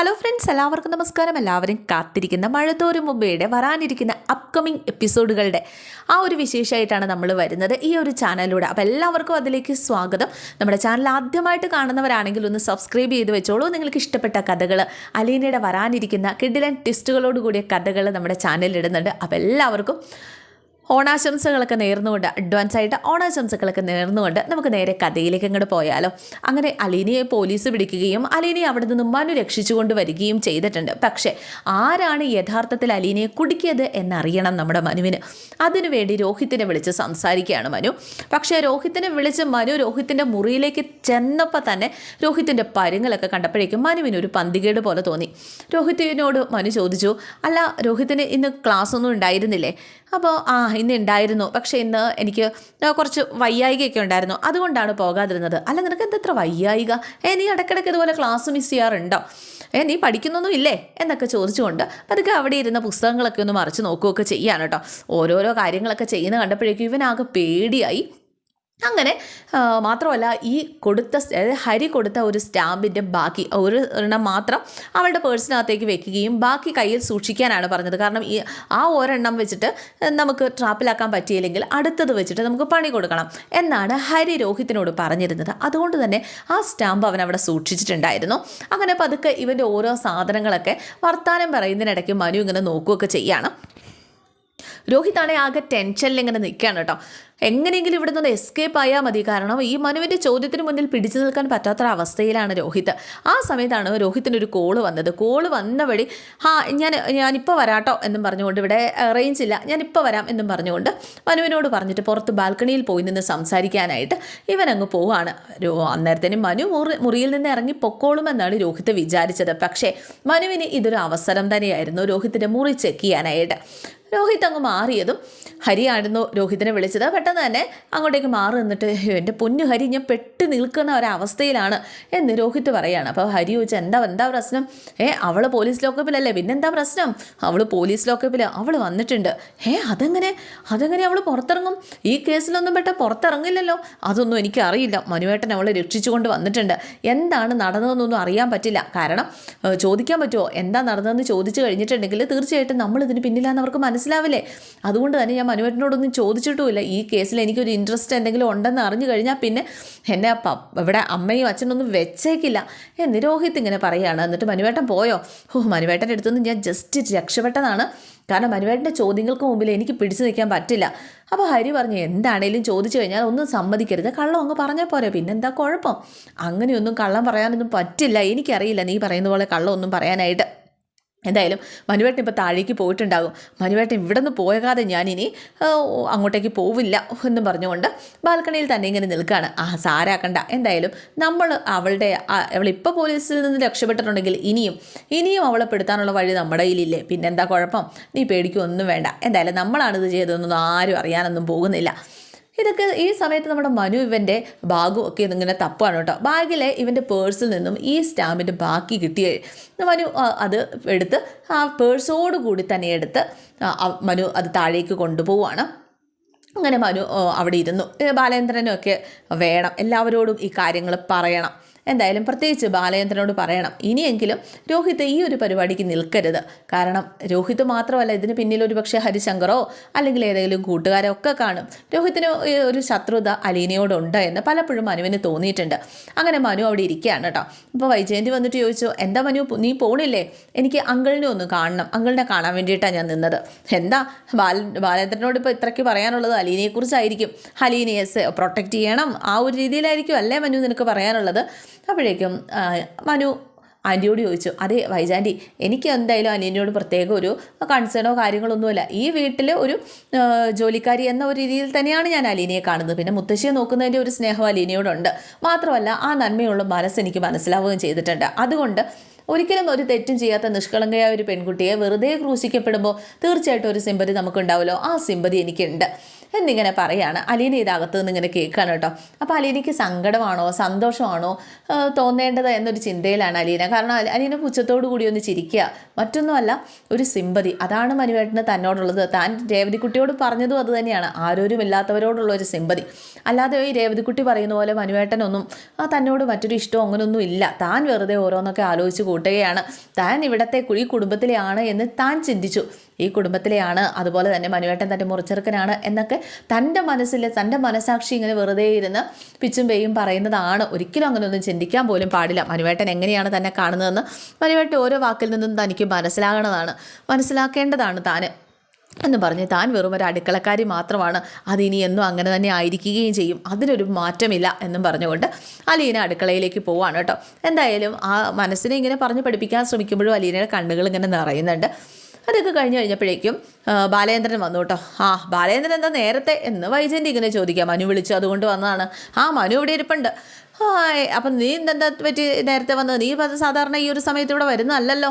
Hello friends എല്ലാവർക്കും നമസ്കാരം. എല്ലാവരും കാത്തിരിക്കുന്ന മഴത്തോരും മുമ്പേയുടെ വരാനിരിക്കുന്ന അപ്കമിങ് എപ്പിസോഡുകളുടെ ആ ഒരു വിശേഷമായിട്ടാണ് നമ്മൾ വരുന്നത് ഈ ഒരു ചാനലിലൂടെ അപ്പോൾ എല്ലാവർക്കും അതിലേക്ക് സ്വാഗതം. നമ്മുടെ ചാനൽ ആദ്യമായിട്ട് കാണുന്നവരാണെങ്കിൽ ഒന്ന് സബ്സ്ക്രൈബ് ചെയ്ത് വെച്ചോളൂ. നിങ്ങൾക്ക് ഇഷ്ടപ്പെട്ട കഥകൾ അലീനയുടെ വരാനിരിക്കുന്ന കിഡിലൻ ട്വിസ്റ്റുകളോട് കൂടിയ കഥകൾ നമ്മുടെ ചാനലിൽ ഇടുന്നുണ്ട്. അപ്പോൾ എല്ലാവർക്കും ഓണാശംസകളൊക്കെ നേർന്നുകൊണ്ട് അഡ്വാൻസ് ആയിട്ട് ഓണാശംസകളൊക്കെ നേർന്നുകൊണ്ട് നമുക്ക് നേരെ കഥയിലേക്ക് അങ്ങോട്ട് പോയാലോ. അങ്ങനെ അലീനയെ പോലീസ് പിടിക്കുകയും അലീനയെ അവിടെ നിന്ന് മനു രക്ഷിച്ചുകൊണ്ട് വരികയും ചെയ്തിട്ടുണ്ട്. പക്ഷേ ആരാണ് യഥാർത്ഥത്തിൽ അലീനയെ കുടുക്കിയത് എന്നറിയണം നമ്മുടെ മനുവിന്. അതിനുവേണ്ടി രോഹിത്തിനെ വിളിച്ച് സംസാരിക്കുകയാണ് മനു. പക്ഷേ രോഹിത്തിനെ വിളിച്ച് മനു രോഹിത്തിന്റെ മുറിയിലേക്ക് ചെന്നപ്പോൾ തന്നെ രോഹിത്തിന്റെ പരുങ്ങളൊക്കെ കണ്ടപ്പോഴേക്കും മനുവിന് ഒരു പന്തികേട് പോലെ തോന്നി. രോഹിത്തിനോട് മനു ചോദിച്ചു അല്ല രോഹിത്തിന് ഇന്ന് ക്ലാസ് ഒന്നും ഉണ്ടായിരുന്നില്ലേ? അപ്പോൾ ആ ഇന്ന് ഉണ്ടായിരുന്നു പക്ഷേ ഇന്ന് എനിക്ക് കുറച്ച് വയ്യായികയൊക്കെ ഉണ്ടായിരുന്നു. അതുകൊണ്ടാണ് പോകാതിരുന്നത്. അല്ല നിനക്ക് എന്തത്ര വയ്യായിക? ഏ നീ ഇടയ്ക്കിടയ്ക്ക് ഇതുപോലെ ക്ലാസ് മിസ് ചെയ്യാറുണ്ടോ? ഏ നീ പഠിക്കുന്നൊന്നും ഇല്ലേ? എന്നൊക്കെ ചോദിച്ചുകൊണ്ട് അതൊക്കെ അവിടെ ഇരുന്ന പുസ്തകങ്ങളൊക്കെ ഒന്ന് മറിച്ച് നോക്കുകയൊക്കെ ചെയ്യാണ് കേട്ടോ. ഓരോരോ കാര്യങ്ങളൊക്കെ ചെയ്യുന്ന കണ്ടപ്പോഴേക്കും ഇവനാകെ പേടിയായി. അങ്ങനെ മാത്രമല്ല ഈ കൊടുത്ത അതായത് ഹരി കൊടുത്ത ഒരു സ്റ്റാമ്പിന്റെ ബാക്കി ഒരു എണ്ണം മാത്രം അവളുടെ പേഴ്സിനകത്തേക്ക് വെക്കുകയും ബാക്കി കയ്യിൽ സൂക്ഷിക്കാനാണ് പറഞ്ഞത്. കാരണം ഈ ആ ഒരെണ്ണം വെച്ചിട്ട് നമുക്ക് ട്രാപ്പിലാക്കാൻ പറ്റിയില്ലെങ്കിൽ അടുത്തത് വെച്ചിട്ട് നമുക്ക് പണി കൊടുക്കണം എന്നാണ് ഹരി രോഹിത്തിനോട് പറഞ്ഞിരുന്നത്. അതുകൊണ്ട് തന്നെ ആ സ്റ്റാമ്പ് അവൻ അവിടെ സൂക്ഷിച്ചിട്ടുണ്ടായിരുന്നു. അങ്ങനെ പതുക്കെ ഇവന്റെ ഓരോ സാധനങ്ങളൊക്കെ വർത്താനം പറയുന്നതിനിടയ്ക്ക് മനു ഇങ്ങനെ നോക്കുകയൊക്കെ ചെയ്യാണ്. രോഹിതാണെ ആകെ ടെൻഷനിൽ ഇങ്ങനെ നിൽക്കുകയാണ് കേട്ടോ. എങ്ങനെയെങ്കിലും ഇവിടെ നിന്ന് എസ്കേപ്പ് ആയാൽ മതി. കാരണം ഈ മനുവിന്റെ ചോദ്യത്തിന് മുന്നിൽ പിടിച്ചു നിൽക്കാൻ പറ്റാത്തൊരവസ്ഥയിലാണ് രോഹിത്. ആ സമയത്താണ് രോഹിത്തിന് ഒരു കോൾ വന്നത്. കോൾ വന്ന വഴി ഹാ ഞാൻ ഞാനിപ്പോൾ വരാട്ടോ എന്നും പറഞ്ഞുകൊണ്ട് ഇവിടെ റേഞ്ച് ഇല്ല. ഞാനിപ്പോൾ വരാം എന്നും പറഞ്ഞുകൊണ്ട് മനുവിനോട് പറഞ്ഞിട്ട് പുറത്ത് ബാൽക്കണിയിൽ പോയി നിന്ന് സംസാരിക്കാനായിട്ട് ഇവൻ അങ്ങ് പോവാണ് അന്നേരത്തേനും മനു മുറി മുറിയിൽ നിന്ന് ഇറങ്ങി പൊക്കോളുമെന്നാണ് രോഹിത് വിചാരിച്ചത്. പക്ഷേ മനുവിന് ഇതൊരു അവസരം തന്നെയായിരുന്നു രോഹിത്തിന്റെ മുറി ചെക്ക് ചെയ്യാനായിട്ട്. രോഹിത് അങ്ങ് മാറിയതും ഹരിയായിരുന്നു രോഹിതിനെ വിളിച്ചത്. പെട്ടെന്ന് തന്നെ അങ്ങോട്ടേക്ക് മാറി നിന്നിട്ട് "അയ്യോ, എന്റെ പൊന്നു ഹരി ഞാൻ പെട്ട് നിൽക്കുന്ന ഒരവസ്ഥയിലാണ് എന്ന് രോഹിത് പറയാണ്. അപ്പോൾ ഹരി ചോദിച്ചാൽ എന്താ എന്താ പ്രശ്നം? ഏ അവൾ പോലീസ് ലോക്കപ്പിലല്ലേ? പിന്നെന്താ പ്രശ്നം? അവൾ പോലീസ് ലോക്കപ്പിൽ അവൾ വന്നിട്ടുണ്ട്. ഏ അതെങ്ങനെ? അതെങ്ങനെ അവൾ പുറത്തിറങ്ങും? ഈ കേസിലൊന്നും പെട്ട പുറത്തിറങ്ങില്ലല്ലോ? അതൊന്നും എനിക്കറിയില്ല മനുവേട്ടൻ അവളെ രക്ഷിച്ചുകൊണ്ട് വന്നിട്ടുണ്ട്. എന്താണ് നടന്നതെന്നൊന്നും അറിയാൻ പറ്റില്ല. കാരണം ചോദിക്കാൻ പറ്റുമോ? എന്താ നടന്നതെന്ന് ചോദിച്ചു കഴിഞ്ഞിട്ടുണ്ടെങ്കിൽ തീർച്ചയായിട്ടും നമ്മളിതിന് പിന്നിലാന്ന് അവർക്ക് മനസ്സിലാവില്ലേ? അതുകൊണ്ട് തന്നെ ഞാൻ മനുവേട്ടനോടൊന്നും ചോദിച്ചിട്ടുമില്ല. ഈ കേസിൽ എനിക്കൊരു ഇൻട്രസ്റ്റ് എന്തെങ്കിലും ഉണ്ടെന്ന് അറിഞ്ഞു കഴിഞ്ഞാൽ പിന്നെ എന്നെ ഇവിടെ അമ്മയും അച്ഛനൊന്നും വെച്ചേക്കില്ല. എന്ന് രോഹിത് ഇങ്ങനെ പറയുകയാണ്. എന്നിട്ട് മനുവേട്ടൻ പോയോ? ഓ മനുവേട്ടന്റെ അടുത്തുനിന്ന് ഞാൻ ജസ്റ്റ് രക്ഷപ്പെട്ടതാണ്. കാരണം മനുവേട്ടന്റെ ചോദ്യങ്ങൾക്ക് മുമ്പിൽ എനിക്ക് പിടിച്ചു നിൽക്കാൻ പറ്റില്ല. അപ്പോൾ ഹരി പറഞ്ഞു എന്താണേലും ചോദിച്ചു കഴിഞ്ഞാൽ ഒന്നും സമ്മതിക്കരുത്. കള്ളം അങ്ങ് പറഞ്ഞാൽ പോരെ. പിന്നെന്താ കുഴപ്പം? അങ്ങനെയൊന്നും കള്ളം പറയാനൊന്നും പറ്റില്ല. എനിക്കറിയില്ല. നീ പറയുന്ന പോലെ കള്ളം ഒന്നും പറയാനായിട്ട്. എന്തായാലും മനുവേട്ടൻ ഇപ്പോൾ താഴേക്ക് പോയിട്ടുണ്ടാകും. മനുവേട്ടൻ ഇവിടെ നിന്ന് പോയകാതെ ഞാനിനി അങ്ങോട്ടേക്ക് പോവില്ല എന്നും പറഞ്ഞുകൊണ്ട് ബാൽക്കണിയിൽ തന്നെ ഇങ്ങനെ നിൽക്കുകയാണ് ആ സാരാക്കണ്ട. എന്തായാലും നമ്മൾ അവളുടെ അവളിപ്പോൾ പോലീസിൽ നിന്ന് രക്ഷപ്പെട്ടിട്ടുണ്ടെങ്കിൽ ഇനിയും ഇനിയും അവളെ പെടുത്താനുള്ള വഴി നമ്മുടെ കയ്യിലില്ലേ? പിന്നെന്താ കുഴപ്പം? നീ പേടിക്കൊന്നും വേണ്ട. എന്തായാലും നമ്മളാണിത് ചെയ്തതെന്നൊന്നും ആരും അറിയാനൊന്നും പോകുന്നില്ല. ഇതൊക്കെ ഈ സമയത്ത് നമ്മുടെ മനു ഇവന്റെ ബാഗും ഒക്കെ ഇങ്ങനെ തപ്പാണ് കേട്ടോ. ബാഗിലെ ഇവന്റെ പേഴ്സിൽ നിന്നും ഈ സ്റ്റാമ്പിന്റെ ബാക്കി കിട്ടിയ മനു അത് എടുത്ത് ആ പേഴ്സോട് കൂടി തന്നെ എടുത്ത് മനു അത് താഴേക്ക് കൊണ്ടുപോവാണ് അങ്ങനെ മനു അവിടെ ഇരുന്നു. ബാലേന്ദ്രനൊക്കെ വേണം. എല്ലാവരോടും ഈ കാര്യങ്ങൾ പറയണം. എന്തായാലും പ്രത്യേകിച്ച് ബാലചന്ദ്രനോട് പറയണം. ഇനിയെങ്കിലും രോഹിത് ഈ ഒരു പരിപാടിക്ക് നിൽക്കരുത്. കാരണം രോഹിത് മാത്രമല്ല ഇതിന് പിന്നിൽ ഒരു പക്ഷേ ഹരിശങ്കറോ അല്ലെങ്കിൽ ഏതെങ്കിലും കൂട്ടുകാരോ ഒക്കെ കാണും. രോഹിത്തിന് ഒരു ശത്രുത അലീനയോടുണ്ട് എന്ന് പലപ്പോഴും മനുവിന് തോന്നിയിട്ടുണ്ട്. അങ്ങനെ മനു അവിടെ ഇരിക്കുകയാണ് കേട്ടോ. അപ്പോൾ വൈജയന്തി വന്നിട്ട് ചോദിച്ചു എന്താ മനു നീ പോണില്ലേ? എനിക്ക് അങ്കിളിനെ ഒന്ന് കാണണം. അങ്കിളിനെ കാണാൻ വേണ്ടിയിട്ടാണ് ഞാൻ നിന്നത്. എന്താ? ബാല ബാലേന്ദ്രനോട് ഇപ്പോൾ ഇത്രയ്ക്ക് പറയാനുള്ളത് അലീനയെക്കുറിച്ചായിരിക്കും. അലീനയെ പ്രൊട്ടക്റ്റ് ചെയ്യണം. ആ ഒരു രീതിയിലായിരിക്കും അല്ലേ മനു നിനക്ക് പറയാനുള്ളത്? അപ്പോഴേക്കും മനു ആന്റിയോട് ചോദിച്ചു അതെ വൈജാന്റി എനിക്ക് എന്തായാലും അനിയനോട് പ്രത്യേക ഒരു കൺസേണോ കാര്യങ്ങളൊന്നുമല്ല ഈ വീട്ടിൽ ഒരു ജോലിക്കാരി എന്ന ഒരു രീതിയിൽ തന്നെയാണ് ഞാൻ അലീനയെ കാണുന്നത്. പിന്നെ മുത്തശ്ശിയെ നോക്കുന്നതിന്റെ ഒരു സ്നേഹം അലീനയോടുണ്ട്. മാത്രമല്ല ആ നന്മയുള്ള മനസ്സ് എനിക്ക് മനസ്സിലാവുകയും ചെയ്തിട്ടുണ്ട്. അതുകൊണ്ട് ഒരിക്കലും ഒരു തെറ്റും ചെയ്യാത്ത നിഷ്കളങ്കയായ ഒരു പെൺകുട്ടിയെ വെറുതെ ക്രൂശിക്കപ്പെടുമ്പോൾ തീർച്ചയായിട്ടും ഒരു സിമ്പതി നമുക്കുണ്ടാവുമല്ലോ. ആ സിമ്പതി എനിക്കുണ്ട്. എന്നിങ്ങനെ പറയാണ്. അലീന ഇതകത്ത് നിന്ന് ഇങ്ങനെ കേൾക്കാണ് കേട്ടോ. അപ്പോൾ അലീനയ്ക്ക് സങ്കടമാണോ സന്തോഷമാണോ തോന്നേണ്ടത് എന്നൊരു ചിന്തയിലാണ് അലീന. കാരണം അലീന പുച്ഛത്തോടു കൂടി ഒന്ന് ചിരിക്കുക. മറ്റൊന്നുമല്ല ഒരു സിമ്പതി. അതാണ് മനുവേട്ടന് തന്നോടുള്ളത്. താൻ രേവതിക്കുട്ടിയോട് പറഞ്ഞതും അത് തന്നെയാണ്. ആരോരുമില്ലാത്തവരോടുള്ള ഒരു സിമ്പതി. അല്ലാതെ ഈ രേവതിക്കുട്ടി പറയുന്ന പോലെ മനുവേട്ടനൊന്നും ആ തന്നോട് മറ്റൊരു ഇഷ്ടം അങ്ങനൊന്നും ഇല്ല. താൻ വെറുതെ ഓരോന്നൊക്കെ ആലോചിച്ച് കൂട്ടുകയാണ്. താൻ ഇവിടത്തെ ഈ കുടുംബത്തിലെയാണ് എന്ന് താൻ ചിന്തിച്ചു. ഈ കുടുംബത്തിലെയാണ്. അതുപോലെ തന്നെ മനുവേട്ടൻ തന്റെ മുറിച്ചെറുക്കനാണ് എന്നൊക്കെ തന്റെ മനസ്സിൽ തന്റെ മനസാക്ഷി ഇങ്ങനെ വെറുതെ ഇരുന്ന് പിച്ചും പേയും പറയുന്നതാണ്. ഒരിക്കലും അങ്ങനെയൊന്നും ചിന്തിക്കാൻ പോലും പാടില്ല. മനുവേട്ടൻ എങ്ങനെയാണ് തന്നെ കാണുന്നതെന്ന് മനുവേട്ടൻ ഓരോ വാക്കിൽ നിന്നും തനിക്ക് മനസ്സിലാകണതാണ്. മനസ്സിലാക്കേണ്ടതാണ് താൻ എന്ന് പറഞ്ഞ് താൻ വെറും ഒരു അടുക്കളക്കാരി മാത്രമാണ്. അതിനി എന്നും അങ്ങനെ തന്നെ ആയിരിക്കുകയും ചെയ്യും. അതിനൊരു മാറ്റമില്ല എന്നും പറഞ്ഞുകൊണ്ട് അലീന അടുക്കളയിലേക്ക് പോവാണ് കേട്ടോ. എന്തായാലും ആ മനസ്സിനെ ഇങ്ങനെ പറഞ്ഞ് പഠിപ്പിക്കാൻ ശ്രമിക്കുമ്പോഴും അലീനയുടെ കണ്ണുകൾ ഇങ്ങനെ നിറയുന്നുണ്ട്. അതൊക്കെ കഴിഞ്ഞ് കഴിഞ്ഞപ്പോഴേക്കും ബാലേന്ദ്രൻ വന്നു കേട്ടോ. ആ ബാലേന്ദ്രൻ എന്താ നേരത്തെ എന്ന് വൈജയന്തി ഇങ്ങനെ ചോദിക്കാം. മനു വിളിച്ചു അതുകൊണ്ട് വന്നതാണ്. ആ മനു ഇവിടെ ഇരിപ്പുണ്ട്. അപ്പം നീ എന്താ പറ്റി നേരത്തെ വന്നത്? നീ സാധാരണ ഈ ഒരു സമയത്ത് ഇവിടെ വരുന്നതല്ലല്ലോ.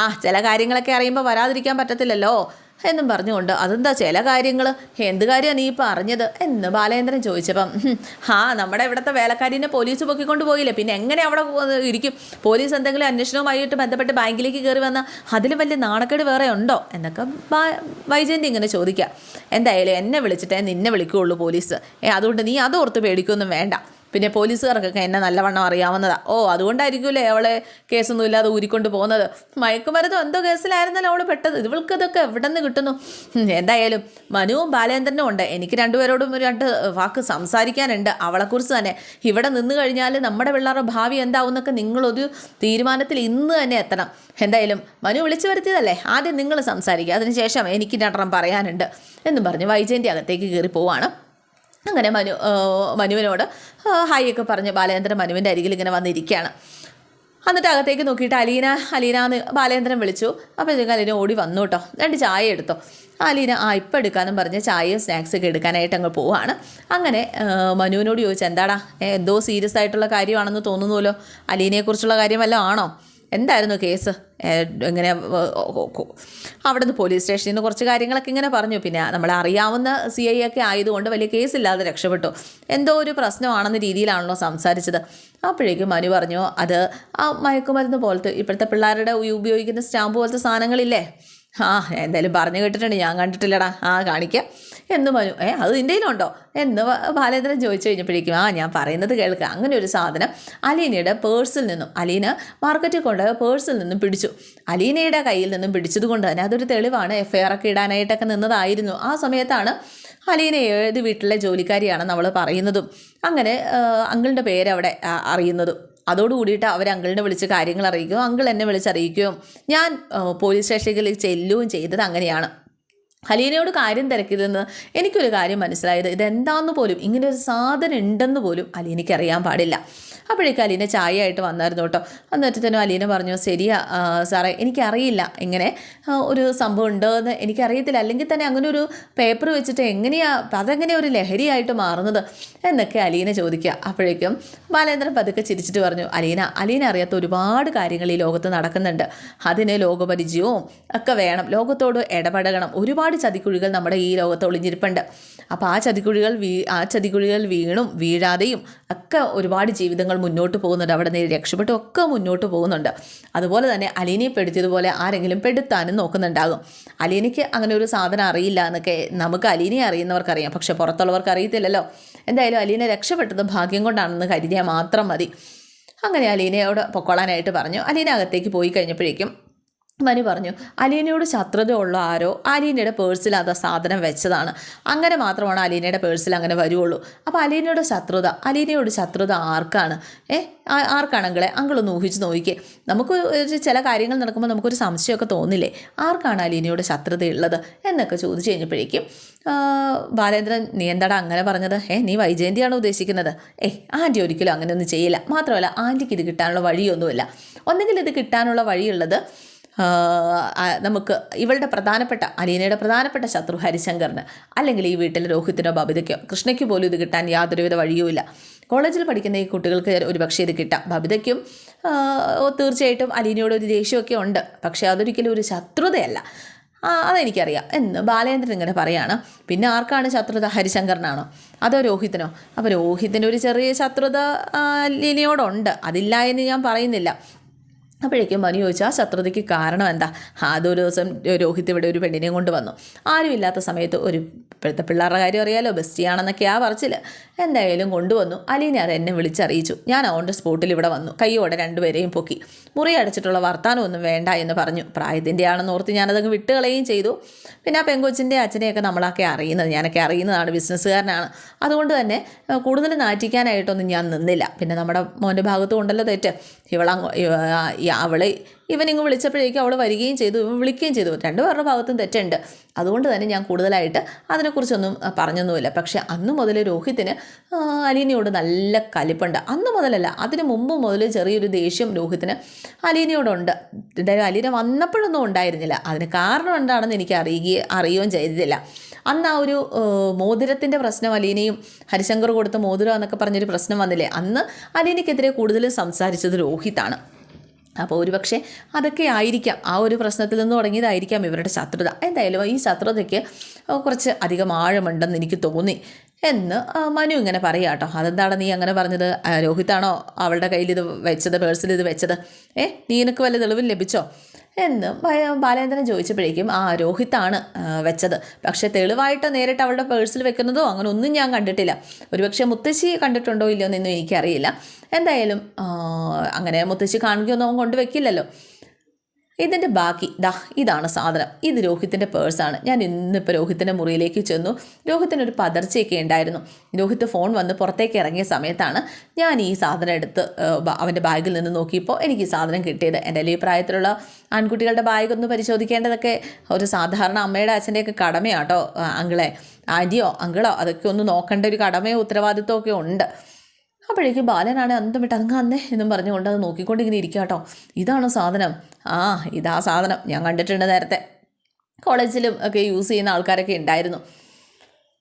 ആ ചില കാര്യങ്ങളൊക്കെ അറിയുമ്പോൾ വരാതിരിക്കാൻ പറ്റത്തില്ലല്ലോ. എന്നും പറഞ്ഞുകൊണ്ട് അതെന്താ ചില കാര്യങ്ങൾ എന്ത് കാര്യമാണ് നീ പറഞ്ഞത് എന്ന് ബാലേന്ദ്രൻ ചോദിച്ചപ്പം "ഹും, ആ നമ്മുടെ ഇവിടുത്തെ വേലക്കാരിനെ പോലീസ് പൊക്കിക്കൊണ്ട് പോയില്ലേ? പിന്നെ എങ്ങനെ അവിടെ ഇരിക്കും? പോലീസ് എന്തെങ്കിലും അന്വേഷണവുമായിട്ട് ബന്ധപ്പെട്ട് ബാങ്കിലേക്ക് കയറി വന്നാൽ അതിൽ വലിയ നാണക്കേട് വേറെ ഉണ്ടോ? എന്നൊക്കെ വൈജയന്തി ഇങ്ങനെ ചോദിക്കുക എന്തായാലും എന്നെ വിളിച്ചിട്ടേ നിന്നെ വിളിക്കുകയുള്ളൂ പോലീസ്. ഏ അതുകൊണ്ട് നീ അതോർത്ത് പേടിക്കൊന്നും വേണ്ട. പിന്നെ പോലീസുകാർക്കൊക്കെ എന്നെ നല്ലവണ്ണം അറിയാവുന്നതാ. ഓ അതുകൊണ്ടായിരിക്കുമല്ലേ അവളെ കേസൊന്നും ഇല്ലാതെ ഊരിക്കൊണ്ട് പോകുന്നത്? മയക്കുമരുന്നും എന്തോ കേസിലായിരുന്നല്ലോ അവൾ പെട്ടത്. ഇവൾക്ക് ഇതൊക്കെ എവിടെ നിന്ന് കിട്ടുന്നു എന്തായാലും മനുവും ബാലേന്ദ്രനും ഉണ്ട്. എനിക്ക് രണ്ടുപേരോടും രണ്ട് വാക്ക് സംസാരിക്കാനുണ്ട്. അവളെക്കുറിച്ച് തന്നെ. ഇവിടെ നിന്ന് കഴിഞ്ഞാൽ നമ്മുടെ പിള്ളേരുടെ ഭാവി എന്താവും എന്നൊക്കെ നിങ്ങളൊരു തീരുമാനത്തിൽ ഇന്ന് തന്നെ എത്തണം. എന്തായാലും മനു വിളിച്ചു വരുത്തിയതല്ലേ? ആദ്യം നിങ്ങൾ സംസാരിക്കുക അതിനുശേഷം എനിക്ക് രണ്ടെണ്ണം പറയാനുണ്ട്. എന്നും പറഞ്ഞ് വൈജയന്തി അകത്തേക്ക് കയറി പോവാണ്. അങ്ങനെ മനു മനുവിനോട് ഹായ് ഒക്കെ പറഞ്ഞ് ബാലേന്ദ്രൻ മനുവിന്റെ അരികിൽ ഇങ്ങനെ വന്നിരിക്കുകയാണ്. എന്നിട്ട് അകത്തേക്ക് നോക്കിയിട്ട് അലീന അലീന എന്ന് ബാലേന്ദ്രൻ വിളിച്ചു. അപ്പോൾ ഇതൊക്കെ അലീന ഓടി വന്നു കേട്ടോ. രണ്ട് ചായ എടുത്തോ. അലീന ആ ഇപ്പം എടുക്കാമെന്നും പറഞ്ഞ് ചായയും സ്നാക്സൊക്കെ എടുക്കാനായിട്ട് അങ്ങ് പോവാണ്. അങ്ങനെ മനുവിനോട് ചോദിച്ചു എന്താടാ? എന്തോ സീരിയസ് ആയിട്ടുള്ള കാര്യമാണെന്ന് തോന്നുന്നുവല്ലോ? അലീനയെക്കുറിച്ചുള്ള കാര്യം വല്ലതും ആണോ? എന്തായിരുന്നു കേസ്? ഇങ്ങനെ അവിടെ നിന്ന് പോലീസ് സ്റ്റേഷനിൽ നിന്ന് കുറച്ച് കാര്യങ്ങളൊക്കെ ഇങ്ങനെ പറഞ്ഞു. പിന്നെ നമ്മൾ അറിയാവുന്ന സി ഐ ഒക്കെ ആയതുകൊണ്ട് വലിയ കേസില്ലാതെ രക്ഷപ്പെട്ടു. എന്തോ ഒരു പ്രശ്നമാണെന്ന രീതിയിലാണല്ലോ സംസാരിച്ചത്. അപ്പോഴേക്കും മനു പറഞ്ഞു അത് ആ മയക്കുമരുന്ന് പോലത്തെ ഇപ്പോഴത്തെ പിള്ളേരുടെ ഉപയോഗിക്കുന്ന സ്റ്റാമ്പ് പോലത്തെ സാധനങ്ങളില്ലേ? ആ എന്തായാലും പറഞ്ഞു കേട്ടിട്ടുണ്ട്. ഞാൻ കണ്ടിട്ടില്ലടാ. ആ കാണിക്കാം. എന്ന് മനു ഏ അത് നിന്റെ കയ്യിലുണ്ടോ? എന്ന് ബാലേന്ദ്രൻ ചോദിച്ചു കഴിഞ്ഞപ്പോഴേക്കും ആ ഞാൻ പറയുന്നത് കേൾക്കുക അങ്ങനെ ഒരു സാധനം അലീനയുടെ പേഴ്സിൽ നിന്നും അലീന മാർക്കറ്റിൽ കൊണ്ടുപോയ പേഴ്സിൽ നിന്നും പിടിച്ചു. അലീനയുടെ കയ്യിൽ നിന്നും പിടിച്ചതുകൊണ്ട് തന്നെ അതൊരു തെളിവാണ്. എഫ് ഐ ആർ ഒക്കെ ഇടാനായിട്ടൊക്കെ നിന്നതായിരുന്നു. ആ സമയത്താണ് അലീന ഏത് വീട്ടിലെ ജോലിക്കാരിയാണെന്ന് അവൾ പറയുന്നതും അങ്ങനെ അങ്കിളിന്റെ പേരവിടെ അറിയുന്നതും. അതോടുകൂടിയിട്ട് അവർ അങ്കിളിനെ വിളിച്ച് കാര്യങ്ങൾ അറിയിക്കുകയും അങ്കിൾ എന്നെ വിളിച്ചറിയിക്കുകയും ഞാൻ പോലീസ് സ്റ്റേഷനിലേക്ക് ചെല്ലുകയും ചെയ്തത് അങ്ങനെയാണ്. ഹലീനയോട് കാര്യം തിരക്കിയതെന്ന് എനിക്കൊരു കാര്യം മനസ്സിലായത് ഇതെന്താന്ന് പോലും ഇങ്ങനെ ഒരു സാധനം ഉണ്ടെന്ന് പോലും അലീനയ്ക്ക് അറിയാൻ പാടില്ല. അപ്പോഴേക്കും അലീന ചായ ആയിട്ട് വന്നായിരുന്നു കേട്ടോ. എന്നിട്ട് തന്നെ അലീന പറഞ്ഞു ശരിയാ സാറേ എനിക്കറിയില്ല. ഇങ്ങനെ ആ, ഒരു സംഭവം ഉണ്ടെന്ന് എനിക്കറിയത്തില്ല. അല്ലെങ്കിൽ തന്നെ അങ്ങനെ ഒരു പേപ്പർ വെച്ചിട്ട് എങ്ങനെയാ അതെങ്ങനെ ഒരു ലഹരിയായിട്ട് മാറുന്നത് എന്നൊക്കെ അലീന ചോദിക്കുക. അപ്പോഴേക്കും ബാലേന്ദ്രൻ പതുക്കെ ചിരിച്ചിട്ട് പറഞ്ഞു അലീന അലീന അറിയാത്ത ഒരുപാട് കാര്യങ്ങൾ ഈ ലോകത്ത് നടക്കുന്നുണ്ട്. അതിന് ലോകപരിചയവും ഒക്കെ വേണം. ലോകത്തോട് ഇടപഴകണം. ഒരുപാട് ചതിക്കുഴികൾ നമ്മുടെ ഈ ലോകത്ത് ഒളിഞ്ഞിരിപ്പുണ്ട്. അപ്പോൾ ആ ചതിക്കുഴികൾ വീ ആ ചതിക്കുഴികൾ വീണും വീഴാതെയും ഒക്കെ ഒരുപാട് ജീവിതങ്ങൾ മുന്നോട്ട് പോകുന്നുണ്ട്. അവിടെ നിന്ന് രക്ഷപ്പെട്ടും ഒക്കെ മുന്നോട്ട് പോകുന്നുണ്ട്. അതുപോലെ തന്നെ അലീനയെ പെടുത്തിയതുപോലെ ആരെങ്കിലും പെടുത്താനും നോക്കുന്നുണ്ടാകും. അലീനയ്ക്ക് അങ്ങനെ ഒരു സാധനം അറിയില്ല എന്നൊക്കെ നമുക്ക് അലീനയെ അറിയുന്നവർക്കറിയാം. പക്ഷേ പുറത്തുള്ളവർക്ക് അറിയത്തില്ലല്ലോ. എന്തായാലും അലീന രക്ഷപ്പെട്ടത് ഭാഗ്യം കൊണ്ടാണെന്ന് കരുതിയാൽ മാത്രം മതി. അങ്ങനെ അലീനയോട് പൊക്കോളാനായിട്ട് പറഞ്ഞു. അലീന അകത്തേക്ക് പോയി കഴിഞ്ഞപ്പോഴേക്കും മനു പറഞ്ഞു അലീനയോട് ശത്രുത ഉള്ള ആരോ അലീനയുടെ പേഴ്സിൽ അത് സാധനം വെച്ചതാണ്. അങ്ങനെ മാത്രമാണ് അലീനയുടെ പേഴ്സിൽ അങ്ങനെ വരുള്ളൂ അപ്പോൾ അലീനയുടെ ശത്രുത അലീനയോട് ശത്രുത ആർക്കാണ്? ഏ ആർക്കാണെങ്കിലെ ആർക്കാണ് അങ്കിളെ? അങ്കിളൊന്ന് ഊഹിച്ച് നോക്കിക്കേ. നമുക്ക് ചില കാര്യങ്ങൾ നടക്കുമ്പോൾ നമുക്കൊരു സംശയമൊക്കെ തോന്നില്ലേ? ആർക്കാണ് അലീനയോട് ശത്രുതയുള്ളത് എന്നൊക്കെ ചോദിച്ചു കഴിഞ്ഞപ്പോഴേക്കും ബാലേന്ദ്രൻ നീ എന്താടാ അങ്ങനെ പറഞ്ഞത്? ഏ നീ വൈജയന്തിയാണ് ഉദ്ദേശിക്കുന്നത്? ഏ ആന്റി ഒരിക്കലും അങ്ങനെയൊന്നും ചെയ്യില്ല. മാത്രമല്ല ആന്റിക്ക് ഇത് കിട്ടാനുള്ള വഴിയൊന്നുമില്ല. ഒന്നെങ്കിൽ ഇത് കിട്ടാനുള്ള വഴിയുള്ളത് നമുക്ക് ഇവളുടെ പ്രധാനപ്പെട്ട അലീനയുടെ പ്രധാനപ്പെട്ട ശത്രു ഹരിശങ്കറിന് അല്ലെങ്കിൽ ഈ വീട്ടിലെ രോഹിത്തിനോ ബബിതയ്ക്കോ കൃഷ്ണയ്ക്ക് പോലും ഇത് കിട്ടാൻ യാതൊരുവിധ വഴിയുമില്ല. കോളേജിൽ പഠിക്കുന്ന ഈ കുട്ടികൾക്ക് ഒരു പക്ഷേ ഇത് കിട്ടാം. ബബിതയ്ക്കും തീർച്ചയായിട്ടും അലീനയോട് ഒരു ദേഷ്യമൊക്കെ ഉണ്ട്. പക്ഷേ അതൊരിക്കലും ഒരു ശത്രുതയല്ല. അതെനിക്കറിയാം. എന്ന് ബാലേന്ദ്രൻ ഇങ്ങനെ പറയാണ്. പിന്നെ ആർക്കാണ് ശത്രുത? ഹരിശങ്കറിനാണോ? അതോ രോഹിത്തിനോ? അപ്പോൾ രോഹിത്തിന്റെ ഒരു ചെറിയ ശത്രുത ലിനിയോടുണ്ട് അതില്ല എന്ന് ഞാൻ പറയുന്നില്ല. അപ്പോഴേക്കും മനു ചോദിച്ചു ആ ശത്രുതയ്ക്ക് കാരണം എന്താ? അതൊരു ദിവസം രോഹിത് ഇവിടെ ഒരു പെണ്ണിനെയും കൊണ്ട് വന്നു. ആരുമില്ലാത്ത സമയത്ത് ഒരു ഇപ്പോഴത്തെ പിള്ളേരുടെ കാര്യം അറിയാലോ ആ പറച്ചിൽ എന്തായാലും കൊണ്ടുവന്നു. അലീനെ അത് എന്നെ വിളിച്ചറിയിച്ചു. ഞാൻ ഓൺ സ്പോട്ടിൽ ഇവിടെ വന്നു. കൈയോടെ രണ്ടുപേരെയും പൊക്കി. മുറി അടച്ചിട്ടുള്ള വർത്താനമൊന്നും വേണ്ട എന്ന് പറഞ്ഞു. പ്രായത്തിന്റെ ആണെന്ന് ഓർത്ത് ഞാനതങ്ങ് വിട്ടുകളയുകയും ചെയ്തു. പിന്നെ ആ പെങ്കൊച്ചിന്റെ അച്ഛനെയൊക്കെ നമ്മളൊക്കെ അറിയുന്നത്. ഞാനൊക്കെ അറിയുന്നതാണ് ബിസിനസ്സുകാരനാണ്. അതുകൊണ്ട് തന്നെ കൂടുതൽ നാറ്റിക്കാനായിട്ടൊന്നും ഞാൻ നിന്നില്ല. പിന്നെ നമ്മുടെ മോന്റെ ഭാഗത്തും ഉണ്ടല്ലോ തെറ്റ്. ഇവളങ്ങ് ഇവ- അവളെ ഇവനിങ്ങ് വിളിച്ചപ്പോഴേക്കും അവൾ വരികയും ചെയ്തു ഇവൻ വിളിക്കുകയും ചെയ്തു. രണ്ടു രണ്ടുപേരുടെ ഭാഗത്തും തെറ്റുണ്ട്. അതുകൊണ്ട് തന്നെ ഞാൻ കൂടുതലായിട്ട് അതിനെക്കുറിച്ചൊന്നും പറഞ്ഞൊന്നുമില്ല. പക്ഷേ അന്ന് മുതൽ രോഹിത്തിന് അലീനയോട് നല്ല കലിപ്പുണ്ട്. അന്ന് മുതലല്ല അതിന് മുമ്പ് മുതൽ ചെറിയൊരു ദേഷ്യം രോഹിത്തിന് അലീനയോടുണ്ട്. എന്തായാലും അലീന വന്നപ്പോഴൊന്നും ഉണ്ടായിരുന്നില്ല. അതിന് കാരണം എന്താണെന്ന് എനിക്ക് അറിയുകയും അറിയുകയും ചെയ്തില്ല. അന്ന് ആ ഒരു മോതിരത്തിന്റെ പ്രശ്നം അലീനയും ഹരിശങ്കർ കൊടുത്ത മോതിരം എന്നൊക്കെ പറഞ്ഞൊരു പ്രശ്നം വന്നില്ലേ? അന്ന് അലീനയ്ക്കെതിരെ കൂടുതൽ സംസാരിച്ചത് രോഹിത്താണ്. അപ്പോൾ ഒരുപക്ഷെ അതൊക്കെ ആയിരിക്കാം. ആ ഒരു പ്രശ്നത്തിൽ നിന്ന് തുടങ്ങിയതായിരിക്കാം ഇവരുടെ ശത്രുത. എന്തായാലും ഈ ശത്രുതയ്ക്ക് കുറച്ച് അധികം ആഴമുണ്ടെന്ന് എനിക്ക് തോന്നി. എന്ന് മനു ഇങ്ങനെ പറയുക കേട്ടോ അതെന്താണ് നീ അങ്ങനെ പറഞ്ഞത്? രോഹിത്താണോ അവളുടെ കയ്യിൽ ഇത് വെച്ചത് പേഴ്സിൽ ഇത് വെച്ചത്? ഏ നീ നിനക്ക് വല്ല തെളിവും ലഭിച്ചോ? എന്ന് ബാലേന്ദ്രൻ ചോദിച്ചപ്പോഴേക്കും ആ രോഹിത്താണ് വെച്ചത്. പക്ഷേ തെളിവായിട്ട് നേരിട്ട് അവളുടെ പേഴ്സിൽ വെക്കുന്നതോ അങ്ങനെ ഒന്നും ഞാൻ കണ്ടിട്ടില്ല. ഒരുപക്ഷെ മുത്തശ്ശി കണ്ടിട്ടുണ്ടോ ഇല്ലയോ എന്നൊന്നും എനിക്കറിയില്ല. എന്തായാലും അങ്ങനെ മുത്തശ്ശി കാണുകയൊന്നും അവൻ കൊണ്ടുവെക്കില്ലല്ലോ. ഇതിന്റെ ബാക്കി ദാ ഇതാണ് സാധനം. ഇത് രോഹിത്തിന്റെ പേഴ്സാണ് ഞാൻ ഇന്നിപ്പോൾ രോഹിത്തിന്റെ മുറിയിലേക്ക് ചെന്നു. രോഹിത്തിനൊരു പതർച്ചയൊക്കെ ഉണ്ടായിരുന്നു. രോഹിത്ത് ഫോൺ വന്ന് പുറത്തേക്ക് ഇറങ്ങിയ സമയത്താണ് ഞാൻ ഈ സാധനം എടുത്ത് അവന്റെ ബാഗിൽ നിന്ന് നോക്കിയപ്പോൾ എനിക്ക് ഈ സാധനം കിട്ടിയത്. എന്റെ ഈ പ്രായത്തിലുള്ള ആൺകുട്ടികളുടെ ഒന്ന് പരിശോധിക്കേണ്ടതൊക്കെ ഒരു സാധാരണ അമ്മയുടെ അച്ഛന്റെയൊക്കെ കടമയാട്ടോ അങ്കിളെ. ആന്റിയോ അങ്കിളോ അതൊക്കെ ഒന്ന് നോക്കേണ്ട ഒരു കടമയോ ഉത്തരവാദിത്വമൊക്കെ ഉണ്ട്. അപ്പോഴേക്കും ബാലനാണ് അന്തം വിട്ട് അങ്ങ് അന്നേ എന്നും പറഞ്ഞുകൊണ്ട് അത് നോക്കിക്കൊണ്ടിങ്ങനെ ഇരിക്കുക കേട്ടോ. ഇതാണ് സാധനം? ആ ഇതാ സാധനം. ഞാൻ കണ്ടിട്ടുണ്ട് നേരത്തെ. കോളേജിലും ഒക്കെ യൂസ് ചെയ്യുന്ന ആൾക്കാരൊക്കെ ഉണ്ടായിരുന്നു.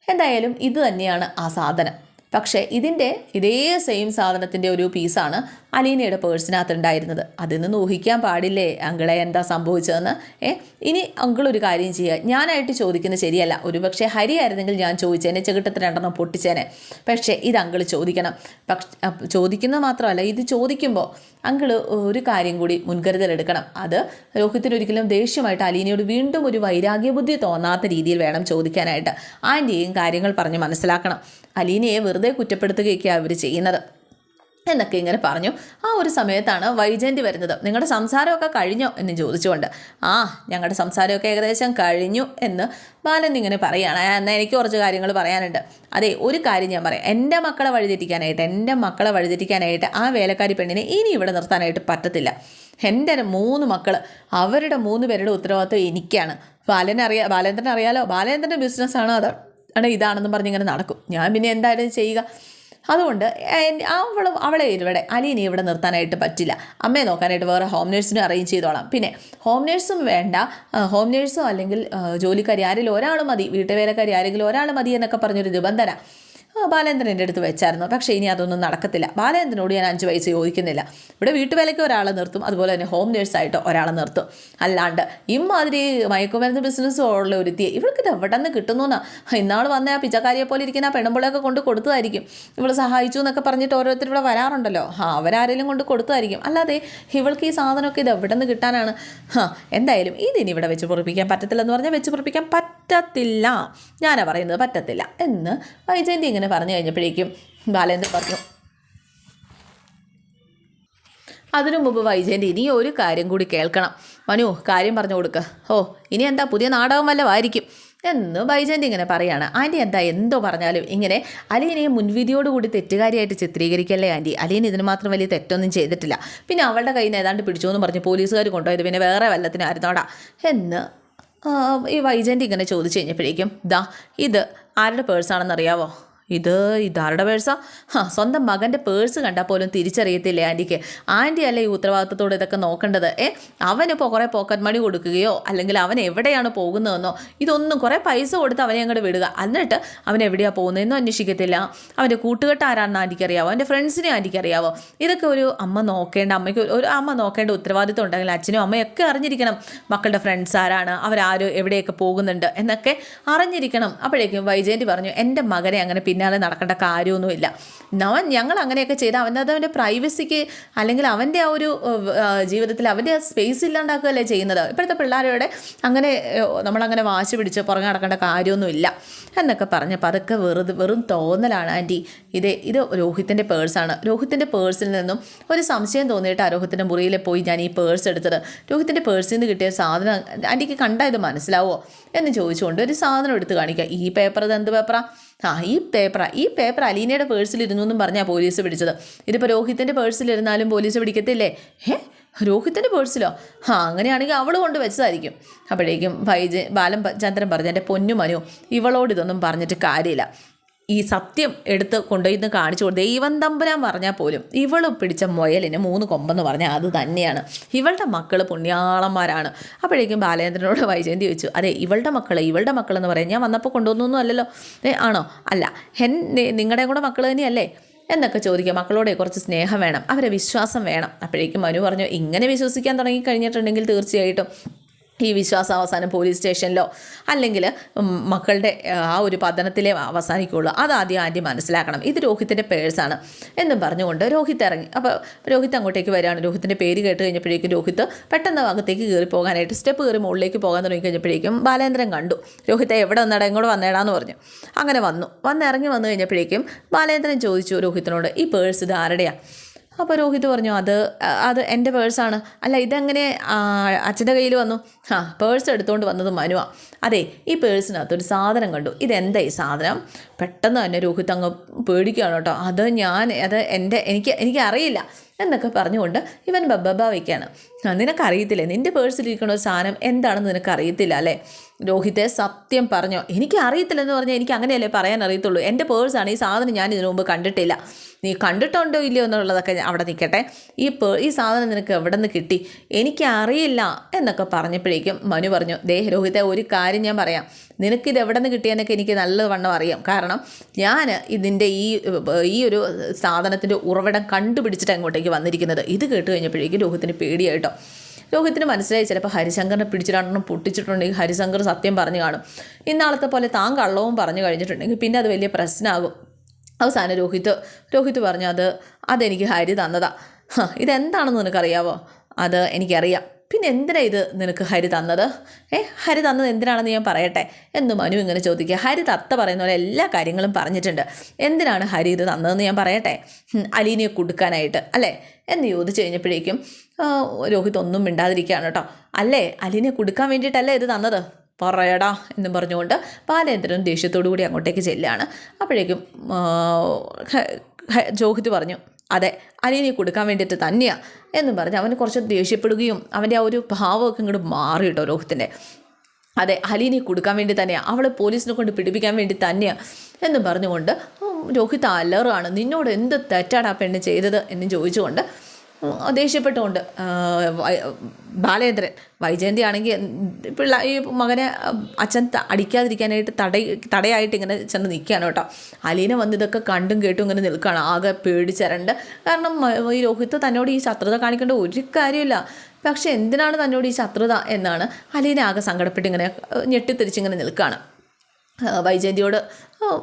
എന്തായാലും ഇത് തന്നെയാണ് ആ സാധനം. പക്ഷേ ഇതിന്റെ ഇതേ സെയിം സാധനത്തിന്റെ ഒരു പീസാണ് അലീനയുടെ പേഴ്സിനകത്ത് ഉണ്ടായിരുന്നത് അതിൽ നിന്ന് ഊഹിക്കാൻ പാടില്ലേ? അങ്കിളെ എന്താ സംഭവിച്ചതെന്ന്? ഏ ഇനി അങ്കിൾ ഒരു കാര്യം ചെയ്യുക ഞാനായിട്ട് ചോദിക്കുന്നത് ശരിയല്ല. ഒരു പക്ഷേ ഹരി ആയിരുന്നെങ്കിൽ ഞാൻ ചോദിച്ചേനെ ചെകിട്ടത്തിൽ രണ്ടെണ്ണം പൊട്ടിച്ചേനെ. പക്ഷേ ഇത് അങ്കിൾ ചോദിക്കണം. പക്ഷെ ചോദിക്കുന്നത് മാത്രമല്ല ഇത് ചോദിക്കുമ്പോൾ അങ്കിൾ ഒരു കാര്യം കൂടി മുൻകരുതലെടുക്കണം അത് രോഹിത്തിന് ഒരിക്കലും ദേഷ്യമായിട്ട് അലീനയോട് വീണ്ടും ഒരു വൈരാഗ്യബുദ്ധി തോന്നാത്ത രീതിയിൽ വേണം ചോദിക്കാനായിട്ട്. ആന്റിയും കാര്യങ്ങൾ പറഞ്ഞ് മനസ്സിലാക്കണം. അലീനയെ വെറുതെ കുറ്റപ്പെടുത്തുകയൊക്കെയാണ് അവർ ചെയ്യുന്നത്. എന്നൊക്കെ ഇങ്ങനെ പറഞ്ഞു. ആ ഒരു സമയത്താണ് വൈജയന്തി വരുന്നത്. നിങ്ങളുടെ സംസാരമൊക്കെ കഴിഞ്ഞോ? എന്ന് ചോദിച്ചുകൊണ്ട്. ആ ഞങ്ങളുടെ സംസാരമൊക്കെ ഏകദേശം കഴിഞ്ഞു എന്ന് ബാലൻ ഇങ്ങനെ പറയുകയാണ് "ആ, എന്നാൽ എനിക്ക് കുറച്ച് കാര്യങ്ങൾ പറയാനുണ്ട്. അതെ ഒരു കാര്യം ഞാൻ പറയാം. എന്റെ മക്കളെ വഴിതെറ്റിക്കാനായിട്ട് എന്റെ മക്കളെ വഴിതെറ്റിക്കാനായിട്ട് ആ വേലക്കാരി പെണ്ണിനെ ഇനി ഇവിടെ നിർത്താനായിട്ട് പറ്റത്തില്ല. എന്റെ മൂന്ന് മക്കൾ അവരുടെ മൂന്ന് പേരുടെ ഉത്തരവാദിത്വം എനിക്കാണ്. ബാലനെ അറിയാ ബാലേന്ദ്രൻ അറിയാലോ ബാലേന്ദ്രന്റെ ബിസിനസ്സാണ് അത്? ആണ് ഇതാണെന്നും പറഞ്ഞ് ഇങ്ങനെ നടക്കും. ഞാൻ പിന്നെ എന്തായാലും ചെയ്യുക. അതുകൊണ്ട് അവളും അവളെ ഇവിടെ അലീനെ ഇവിടെ നിർത്താനായിട്ട് പറ്റില്ല. അമ്മയെ നോക്കാനായിട്ട് വേറെ ഹോം നേഴ്സിനും അറേഞ്ച് ചെയ്തോളാം. പിന്നെ ഹോം നേഴ്സും വേണ്ട. ഹോം നേഴ്സോ അല്ലെങ്കിൽ ജോലിക്കാരി ആരെങ്കിലും ഒരാൾ മതി വീട്ടുവേലക്കാരി ആരെങ്കിലും ഒരാൾ മതി എന്നൊക്കെ പറഞ്ഞൊരു നിബന്ധന. ബാലേന്ദ്രൻ എന്റെ അടുത്ത് വെച്ചായിരുന്നു. പക്ഷേ ഇനി അതൊന്നും നടക്കത്തില്ല. ബാലേന്ദ്രനോട് ഞാൻ അഞ്ച് പൈസ ചോദിക്കുന്നില്ല. ഇവിടെ വീട്ടുവേലയ്ക്ക് ഒരാളെ നിർത്തും. അതുപോലെ തന്നെ ഹോം നേഴ്സായിട്ട് ഒരാളെ നിർത്തും. അല്ലാണ്ട് ഇമ്മാതിരി മയക്കുമരുന്ന് ബിസിനസ് ഉള്ള ഒരുത്തിയെ ഇവൾക്ക് ഇത് എവിടെ നിന്ന് കിട്ടുന്നു എന്നാ ഇന്നാൾ വന്ന ആ പിച്ചക്കാരിയെ പോലെ ഇരിക്കുന്ന ആ പെണ്ണുമ്പിളയൊക്കെ കൊണ്ട് കൊടുത്തതായിരിക്കും. ഇവൾ സഹായിച്ചു എന്നൊക്കെ പറഞ്ഞിട്ട് ഓരോരുത്തർ ഇവിടെ വരാറുണ്ടല്ലോ. ആ അവരാരെങ്കിലും കൊണ്ട് കൊടുത്തതായിരിക്കും. അല്ലാതെ ഇവൾക്ക് ഈ സാധനമൊക്കെ ഇത് എവിടെ നിന്ന് കിട്ടാനാണ് എന്തായാലും ഇതിനി ഇവിടെ വെച്ച് പൊറിപ്പിക്കാൻ പറ്റത്തില്ലെന്ന് പറഞ്ഞാൽ വെച്ച് പൊറിപ്പിക്കാൻ പറ്റത്തില്ല. ഞാനാ പറയുന്നത് പറ്റത്തില്ല. എന്ന് വൈജയന്തി ഇങ്ങനെ പറഞ്ഞു കഴിഞ്ഞപ്പോഴേക്കും ബാലേന്ദ്രൻ പറഞ്ഞു അതിനു മുമ്പ് വൈജയന്റെ ഇനി ഒരു കാര്യം കൂടി കേൾക്കണം. മനു കാര്യം പറഞ്ഞു കൊടുക്കുക ഓ ഇനി എന്താ പുതിയ നാടകം വല്ലവായിരിക്കും എന്ന് വൈജയന്റെ ഇങ്ങനെ പറയാണ്. ആന്റി എന്താ എന്തോ പറഞ്ഞാലും ഇങ്ങനെ അലീനയെ മുൻവിധിയോടുകൂടി തെറ്റുകാരിയായിട്ട് ചിത്രീകരിക്കല്ലേ ആന്റി അലീന ഇതിന് മാത്രം വലിയ തെറ്റൊന്നും ചെയ്തിട്ടില്ല. പിന്നെ അവളുടെ കയ്യിൽ നിന്ന് ഏതാണ്ട് പിടിച്ചു എന്ന് പറഞ്ഞ് പോലീസുകാർ കൊണ്ടുപോയത് പിന്നെ വേറെ വല്ലത്തിനായിരുന്നോടാ എന്ന് ഈ വൈജയന്തി ഇങ്ങനെ ചോദിച്ചു കഴിഞ്ഞപ്പോഴേക്കും ദാ ഇത് ആരുടെ പേഴ്സാണെന്ന് അറിയാവോ ഇത് ഇതാരുടെ പേഴ്സാ ആ? സ്വന്തം മകന്റെ പേഴ്സ് കണ്ടാൽ പോലും തിരിച്ചറിയത്തില്ലേ ആന്റിക്ക് ആന്റി അല്ലേ ഈ ഉത്തരവാദിത്തത്തോടെ ഇതൊക്കെ നോക്കേണ്ടത്? ഏ അവനിപ്പോൾ കുറേ പോക്കറ്റ് മണി കൊടുക്കുകയോ അല്ലെങ്കിൽ അവൻ എവിടെയാണ് പോകുന്നതെന്നോ ഇതൊന്നും കുറേ പൈസ കൊടുത്ത് അവനെ അങ്ങോട്ട് വിടുക. എന്നിട്ട് അവൻ എവിടെയാണ് പോകുന്നതെന്നും അന്വേഷിക്കത്തില്ല. അവന്റെ കൂട്ടുകെട്ട് ആരാണെന്ന് ആന്റിക്ക് അറിയാവോ അവന്റെ ഫ്രണ്ട്സിനെ ആന്റിക്ക് അറിയാവോ ഇതൊക്കെ ഒരു അമ്മ നോക്കേണ്ട അമ്മയ്ക്ക് ഒരു- അമ്മ നോക്കേണ്ട ഉത്തരവാദിത്വം ഉണ്ടെങ്കിൽ അച്ഛനും അമ്മയൊക്കെ അറിഞ്ഞിരിക്കണം മക്കളുടെ ഫ്രണ്ട്സ് ആരാണ് അവരാരും എവിടെയൊക്കെ പോകുന്നുണ്ട് എന്നൊക്കെ അറിഞ്ഞിരിക്കണം. അപ്പോഴേക്കും വൈജയന്തി പറഞ്ഞു എന്റെ മകനെ അങ്ങനെ പിന്നാലെ നടക്കേണ്ട കാര്യമൊന്നുമില്ല. അവൻ ഞങ്ങൾ അങ്ങനെയൊക്കെ ചെയ്ത് അവന്റെ അത് അവന്റെ പ്രൈവസിക്ക് അല്ലെങ്കിൽ അവന്റെ ആ ഒരു ജീവിതത്തിൽ അവന്റെ ആ സ്പേസ് ഇല്ലാണ്ടാക്കുകയല്ലേ ചെയ്യുന്നത്. ഇപ്പോഴത്തെ പിള്ളേരോടെ അങ്ങനെ നമ്മളങ്ങനെ വാശി പിടിച്ച് പുറകെ നടക്കേണ്ട കാര്യമൊന്നുമില്ല എന്നൊക്കെ പറഞ്ഞപ്പോൾ അതൊക്കെ വെറുതെ വെറും തോന്നലാണ് ആന്റി ഇത് ഇത് രോഹിത്തിന്റെ പേഴ്സാണ് രോഹിത്തിന്റെ പേഴ്സിൽ നിന്നും ഒരു സംശയം തോന്നിയിട്ട് ആ രോഹിത്തിന്റെ മുറിയിൽ പോയി ഞാൻ ഈ പേഴ്സ് എടുത്തത്. രോഹിത്തിന്റെ പേഴ്സിൽ നിന്ന് കിട്ടിയ സാധനം ആന്റിക്ക് കണ്ടാൽ ഇത് മനസ്സിലാവോ എന്ന് ചോദിച്ചുകൊണ്ട് ഒരു സാധനം എടുത്ത് കാണിക്കുക. ഈ പേപ്പർ ഇത് എന്ത് പേപ്പറാ ആ? ഈ പേപ്പറാ ഈ പേപ്പർ അലീനയുടെ പേഴ്സിലിരുന്നു എന്നും പറഞ്ഞാൽ പോലീസ് പിടിച്ചത്. ഇതിപ്പോൾ രോഹിത്തിന്റെ പേഴ്സിലിരുന്നാലും പോലീസ് പിടിക്കത്തില്ലേ? ഏ രോഹിത്തിന്റെ പേഴ്സിലോ ആ അങ്ങനെയാണെങ്കിൽ അവൾ കൊണ്ട് വെച്ചതായിരിക്കും. അപ്പോഴേക്കും ഭൈജ് ബാലം ചന്ദ്രൻ പറഞ്ഞു എന്റെ പൊന്നു മനു ഇവളോട് ഇതൊന്നും പറഞ്ഞിട്ട് കാര്യമില്ല. ഈ സത്യം എടുത്ത് കൊണ്ടുപോയി ഇന്ന് കാണിച്ചു കൊടുത്തു. ദൈവം തമ്പുരാൻ പറഞ്ഞാൽ പോലും ഇവൾ പിടിച്ച മുയലിന് മൂന്ന് കൊമ്പെന്ന് പറഞ്ഞാൽ അത് തന്നെയാണ്. ഇവളുടെ മക്കൾ പുണ്യാളന്മാരാണ്. അപ്പോഴേക്കും ബാലേന്ദ്രനോട് വൈജയന്തി ചോദിച്ചു അതെ ഇവളുടെ മക്കൾ ഇവളുടെ മക്കളെന്ന് പറയാം ഞാൻ വന്നപ്പോൾ കൊണ്ടുവന്നൊന്നും അല്ലല്ലോ? ആണോ? അല്ല ഹെൻ നിങ്ങളുടെ കൂടെ മക്കൾ തന്നെയല്ലേ? എന്നൊക്കെ ചോദിക്കുക. മക്കളോടെ കുറച്ച് സ്നേഹം വേണം അവരെ വിശ്വാസം വേണം. അപ്പോഴേക്കും മനു പറഞ്ഞു ഇങ്ങനെ വിശ്വസിക്കാൻ തുടങ്ങി കഴിഞ്ഞിട്ടുണ്ടെങ്കിൽ തീർച്ചയായിട്ടും ഈ വിശ്വാസം അവസാനം പോലീസ് സ്റ്റേഷനിലോ അല്ലെങ്കിൽ മക്കളുടെ ആ ഒരു പതനത്തിലേ അവസാനിക്കുകയുള്ളൂ. അത് ആദ്യം ആദ്യം മനസ്സിലാക്കണം. ഇത് രോഹിത്തിന്റെ പേഴ്സാണ് എന്നും പറഞ്ഞുകൊണ്ട് രോഹിത് ഇറങ്ങി. അപ്പോൾ രോഹിത് അങ്ങോട്ടേക്ക് വരികയാണ്. രോഹിത്തിന്റെ പേര് കേട്ട് കഴിഞ്ഞപ്പോഴേക്കും രോഹിത് പെട്ടെന്ന് അകത്തേക്ക് കയറി പോകാനായിട്ട് സ്റ്റെപ്പ് കയറി മുകളിലേക്ക് പോകാൻ തുടങ്ങി കഴിഞ്ഞപ്പോഴേക്കും ബാലേന്ദ്രൻ കണ്ടു. രോഹിത്തെ എവിടെ വന്നടാ? ഇങ്ങോട്ട് വന്നേടാന്ന് പറഞ്ഞു. അങ്ങനെ വന്നു. വന്ന് ഇറങ്ങി വന്നു കഴിഞ്ഞപ്പോഴേക്കും ബാലേന്ദ്രൻ ചോദിച്ചു രോഹിത്തിനോട് ഈ പേഴ്സ് ഇത് ആരുടെയാണ് അപ്പോൾ രോഹിത് പറഞ്ഞു അത് അത് എന്റെ പേഴ്സാണ് അല്ല ഇതെങ്ങനെ അച്ഛന്റെ കയ്യിൽ വന്നു? ആ പേഴ്സ് എടുത്തുകൊണ്ട് വന്നത് മനുവാ. അതെ ഈ പേഴ്സിനകത്ത് ഒരു സാധനം കണ്ടു. ഇതെന്താ ഈ സാധനം? പെട്ടെന്ന് തന്നെ രോഹിത് അങ്ങ് പേടിക്കുകയാണ് കേട്ടോ. അത് ഞാൻ അത് എന്റെ എനിക്ക് എനിക്കറിയില്ല. എന്നൊക്കെ പറഞ്ഞുകൊണ്ട് ഇവൻ ബബ്ബബ വയ്ക്കുകയാണ് നിനക്കറിയത്തില്ലേ? നിന്റെ പേഴ്സിലിരിക്കുന്ന ഒരു സാധനം എന്താണെന്ന് നിനക്കറിയത്തില്ല അല്ലേ? രോഹിത്തെ സത്യം പറഞ്ഞോ? എനിക്ക് അറിയത്തില്ലെന്ന് പറഞ്ഞാൽ എനിക്ക് അങ്ങനെയല്ലേ പറയാൻ അറിയത്തുള്ളൂ. എന്റെ പേഴ്സാണ് ഈ സാധനം ഞാൻ ഇതിനു മുമ്പ് കണ്ടിട്ടില്ല. നീ കണ്ടിട്ടുണ്ടോ ഇല്ലയോ എന്നുള്ളതൊക്കെ അവിടെ നിൽക്കട്ടെ. ഈ പേ ഈ സാധനം നിനക്ക് എവിടെ നിന്ന് കിട്ടി? എനിക്കറിയില്ല എന്നൊക്കെ പറഞ്ഞപ്പോഴേക്കും മനു പറഞ്ഞു ദേ രോഹിത്തെ ഒരു കാര്യം ഞാൻ പറയാം. നിനക്കിത് എവിടെ നിന്ന് കിട്ടിയെന്നൊക്കെ എനിക്ക് നല്ലവണ്ണം അറിയാം. കാരണം ഞാൻ ഇതിന്റെ ഈ ഈ ഒരു സാധനത്തിന്റെ ഉറവിടം കണ്ടുപിടിച്ചിട്ട് അങ്ങോട്ടേക്ക് വന്നിരിക്കുന്നത്. ഇത് കേട്ട് കഴിഞ്ഞപ്പോഴേക്കും രോഹിത്തിന് പേടിയായിട്ടോ രോഹിത്തിന് മനസ്സിലായി ചിലപ്പോൾ ഹരിശങ്കറിനെ പിടിച്ചിട്ടാണെന്ന് പൊട്ടിച്ചിട്ടുണ്ടെങ്കിൽ ഹരിശങ്കർ സത്യം പറഞ്ഞു കാണും. ഇന്നാളത്തെ പോലെ താൻ കള്ളവും പറഞ്ഞു കഴിഞ്ഞിട്ടുണ്ടെങ്കിൽ പിന്നെ അത് വലിയ പ്രശ്നമാകും അവസാനം രോഹിത് രോഹിത് പറഞ്ഞു അത് അതെനിക്ക് ഹരി തന്നതാ. ഇതെന്താണെന്ന് നിനക്കറിയാവോ? അത് എനിക്കറിയാം. പിന്നെ എന്തിനാ ഇത് നിനക്ക് ഹരി തന്നത്? ഏ ഹരി തന്നത് എന്തിനാണെന്ന് ഞാൻ പറയട്ടെ? എന്ന് മനു ഇങ്ങനെ ചോദിക്കുക. ഹരി തത്ത പറയുന്ന പോലെ എല്ലാ കാര്യങ്ങളും പറഞ്ഞിട്ടുണ്ട്. എന്തിനാണ് ഹരി ഇത് തന്നതെന്ന് ഞാൻ പറയട്ടെ? അലീനയെ കൊടുക്കാനായിട്ട് അല്ലേ? എന്ന് ചോദിച്ചു കഴിഞ്ഞപ്പോഴേക്കും രോഹിത് ഒന്നും മിണ്ടാതിരിക്കുകയാണ് കേട്ടോ. അല്ലേ അലീനെ കൊടുക്കാൻ വേണ്ടിയിട്ടല്ലേ ഇത് തന്നത്? പറയടാ എന്നും പറഞ്ഞുകൊണ്ട് ബാലേന്ദ്രൻ ദേഷ്യത്തോടു കൂടി അങ്ങോട്ടേക്ക് ചെല്ലുകയാണ്. അപ്പോഴേക്കും രോഹിത് പറഞ്ഞു അതെ അനിയനെ കൊടുക്കാൻ വേണ്ടിയിട്ട് തന്നെയാണ് എന്നും പറഞ്ഞ് അവന് കുറച്ച് ദേഷ്യപ്പെടുകയും അവന്റെ ആ ഒരു ഭാവമൊക്കെ ഇങ്ങോട്ട് മാറി കേട്ടോ രോഹിത്തിന്റെ അതെ അലീനെ കൊടുക്കാൻ വേണ്ടി തന്നെയാണ് അവളെ പോലീസിനെ കൊണ്ട് പിടിപ്പിക്കാൻ വേണ്ടി തന്നെയാണ് എന്നും പറഞ്ഞുകൊണ്ട് രോഹിത് അലറാണ് നിന്നോട് എന്ത് തെറ്റാണ് ആ പെണ്ണ് ചെയ്തത്? എന്ന് ചോദിച്ചുകൊണ്ട് ദേഷ്യപ്പെട്ടുകൊണ്ട് ബാലേന്ദ്രൻ വൈജയന്തി ആണെങ്കിൽ പിള്ള ഈ മകനെ അച്ഛൻ അടിക്കാതിരിക്കാനായിട്ട് തട തടയായിട്ട് ഇങ്ങനെ ചെന്ന് നിൽക്കുകയാണ് കേട്ടോ. അലീന വന്ന് ഇതൊക്കെ കണ്ടും കേട്ടും ഇങ്ങനെ നിൽക്കുകയാണ്. ആകെ പേടിച്ചരണ്ട്. കാരണം ഈ രോഹിത്ത് തന്നോട് ഈ ശത്രുത കാണിക്കേണ്ട ഒരു കാര്യമില്ല. പക്ഷെ എന്തിനാണ് തന്നോട് ഈ ശത്രുത എന്നാണ് അലീന ആകെ സങ്കടപ്പെട്ട് ഇങ്ങനെ ഞെട്ടിത്തിരിച്ചിങ്ങനെ നിൽക്കുകയാണ്. വൈജയന്തിയോട്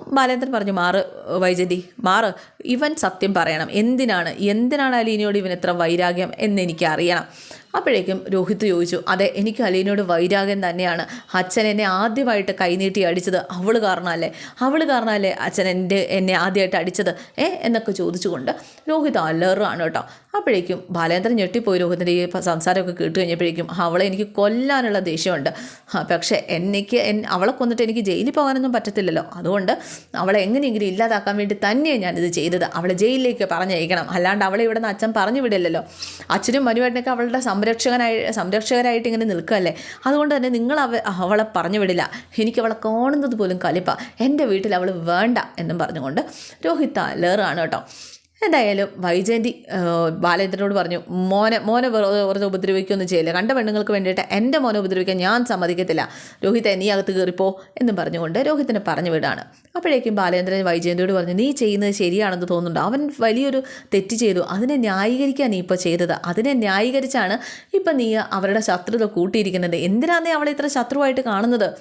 ബാലേന്ദ്രൻ പറഞ്ഞു മാറ് വൈജന്തി മാറ്. ഇവൻ സത്യം പറയണം. എന്തിനാണ്? എന്തിനാണ് അലീനയോട് ഇവൻ ഇത്ര വൈരാഗ്യം എന്ന് എനിക്കറിയണം. അപ്പോഴേക്കും രോഹിത് ചോദിച്ചു അതെ എനിക്ക് അലീനയോട് വൈരാഗ്യം തന്നെയാണ്. അച്ഛൻ എന്നെ ആദ്യമായിട്ട് കൈനീട്ടി അടിച്ചത് അവൾ കാരണമല്ലേ? അവൾ കാരണമല്ലേ അച്ഛൻ എന്റെ എന്നെ ആദ്യമായിട്ട് അടിച്ചത്? ഏ? എന്നൊക്കെ ചോദിച്ചുകൊണ്ട് രോഹിത് അലറാണ് കേട്ടോ. അപ്പോഴേക്കും ബാലേന്ദ്രൻ ഞെട്ടിപ്പോയി രോഹിതിന്റെ ഈ സംസാരമൊക്കെ കേട്ട് കഴിഞ്ഞപ്പോഴേക്കും അവളെ എനിക്ക് കൊല്ലാനുള്ള ദേഷ്യമുണ്ട്. പക്ഷേ എനിക്ക് അവളെ കൊന്നിട്ട് എനിക്ക് ജയിലിൽ പോകാനൊന്നും പറ്റത്തില്ലല്ലോ. അതുകൊണ്ട് അതുകൊണ്ട് അവളെ എങ്ങനെയെങ്കിലും ഇല്ലാതാക്കാൻ വേണ്ടി തന്നെയാണ് ഞാനിത് ചെയ്തത്. അവളെ ജയിലിലേക്ക് പറഞ്ഞയക്കണം. അല്ലാണ്ട് അവളെ ഇവിടെ നിന്ന് അച്ഛൻ പറഞ്ഞു വിടില്ലല്ലോ. അച്ഛനും മനുവേട്ടനൊക്കെ അവളുടെ സംരക്ഷകനായി സംരക്ഷകരായിട്ട് ഇങ്ങനെ നിൽക്കുകയല്ലേ? അതുകൊണ്ട് തന്നെ നിങ്ങൾ അവ അവളെ പറഞ്ഞു വിടില്ല. എനിക്ക് അവളെ കാണുന്നത് പോലും കലിപ്പ. എന്റെ വീട്ടിൽ അവൾ വേണ്ട എന്നും പറഞ്ഞുകൊണ്ട് രോഹിത് ലേറാണ് കേട്ടോ. എന്തായാലും വൈജയന്തി ബാലേന്ദ്രനോട് പറഞ്ഞു മോനെ മോനെ വെറു- വെറുതെ ഉപദ്രവിക്കുകയൊന്നും ചെയ്യില്ല. കണ്ട പെണ്ണുങ്ങൾക്ക് വേണ്ടിയിട്ട് എന്റെ മോനെ ഉപദ്രവിക്കാൻ ഞാൻ സമ്മതിക്കത്തില്ല. രോഹിത് നീ അകത്ത് കയറിപ്പോ എന്നും പറഞ്ഞുകൊണ്ട് രോഹിത്തിനെ പറഞ്ഞു വിടാണ്. അപ്പോഴേക്കും ബാലേന്ദ്രൻ വൈജയന്തിയോട് പറഞ്ഞു നീ ചെയ്യുന്നത് ശരിയാണെന്ന് തോന്നുന്നുണ്ട്. അവൻ വലിയൊരു തെറ്റ് ചെയ്തു. അതിനെ ന്യായീകരിക്കാൻ നീ ഇപ്പോൾ ചെയ്തത്. അതിനെ ന്യായീകരിച്ചാണ് ഇപ്പം നീ അവരുടെ ശത്രുത കൂട്ടിയിരിക്കുന്നത്. എന്തിനാണ് നീ അവളെ ഇത്ര ശത്രുവായിട്ട് കാണുന്നത്?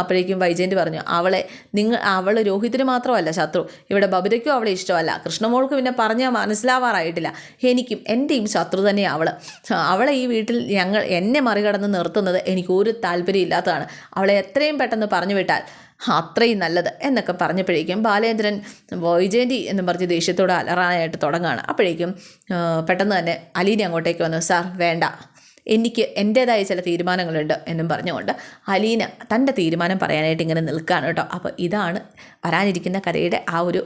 അപ്പോഴേക്കും വൈജയന്തി പറഞ്ഞു അവളെ നിങ്ങൾ അവൾ രോഹിത്തിന് മാത്രമല്ല ശത്രു. ഇവിടെ ബബിതയ്ക്കും അവളെ ഇഷ്ടമല്ല. കൃഷ്ണമോൾക്കും പിന്നെ പറഞ്ഞാൽ മനസ്സിലാവാറായിട്ടില്ല. എനിക്കും എന്റെയും ശത്രു തന്നെയാണ് അവൾ അവളെ ഈ വീട്ടിൽ ഞങ്ങൾ എന്നെ മറികടന്ന് നിർത്തുന്നത് എനിക്ക് ഒരു താല്പര്യം ഇല്ലാത്തതാണ് അവളെ എത്രയും പെട്ടെന്ന് പറഞ്ഞു വിട്ടാൽ അത്രയും നല്ലത് എന്നൊക്കെ പറഞ്ഞപ്പോഴേക്കും ബാലേന്ദ്രൻ വൈജയന്തി എന്ന് പറഞ്ഞ് ദേഷ്യത്തോട് അലറാനായിട്ട് തുടങ്ങുകയാണ്. അപ്പോഴേക്കും പെട്ടെന്ന് തന്നെ അലീനെ അങ്ങോട്ടേക്ക് വന്നു സാർ വേണ്ട. എനിക്ക് എന്റേതായ ചില തീരുമാനങ്ങളുണ്ട് എന്നും പറഞ്ഞുകൊണ്ട് അലീന തന്റെ തീരുമാനം പറയാനായിട്ട് ഇങ്ങനെ നിൽക്കുകയാണ് കേട്ടോ. അപ്പോൾ ഇതാണ് വരാനിരിക്കുന്ന കഥയുടെ ആ ഒരു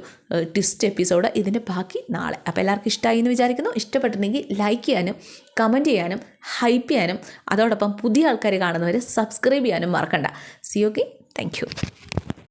ട്വിസ്റ്റ് എപ്പിസോഡ് ഇതിന്റെ ബാക്കി നാളെ. അപ്പോൾ എല്ലാവർക്കും ഇഷ്ടമായി എന്ന് വിചാരിക്കുന്നു. ഇഷ്ടപ്പെട്ടിട്ടുണ്ടെങ്കിൽ ലൈക്ക് ചെയ്യാനും കമന്റ് ചെയ്യാനും ഹൈപ്പ് ചെയ്യാനും അതോടൊപ്പം പുതിയ ആൾക്കാർ കാണുന്നവർ സബ്സ്ക്രൈബ് ചെയ്യാനും മറക്കണ്ട. C okay thank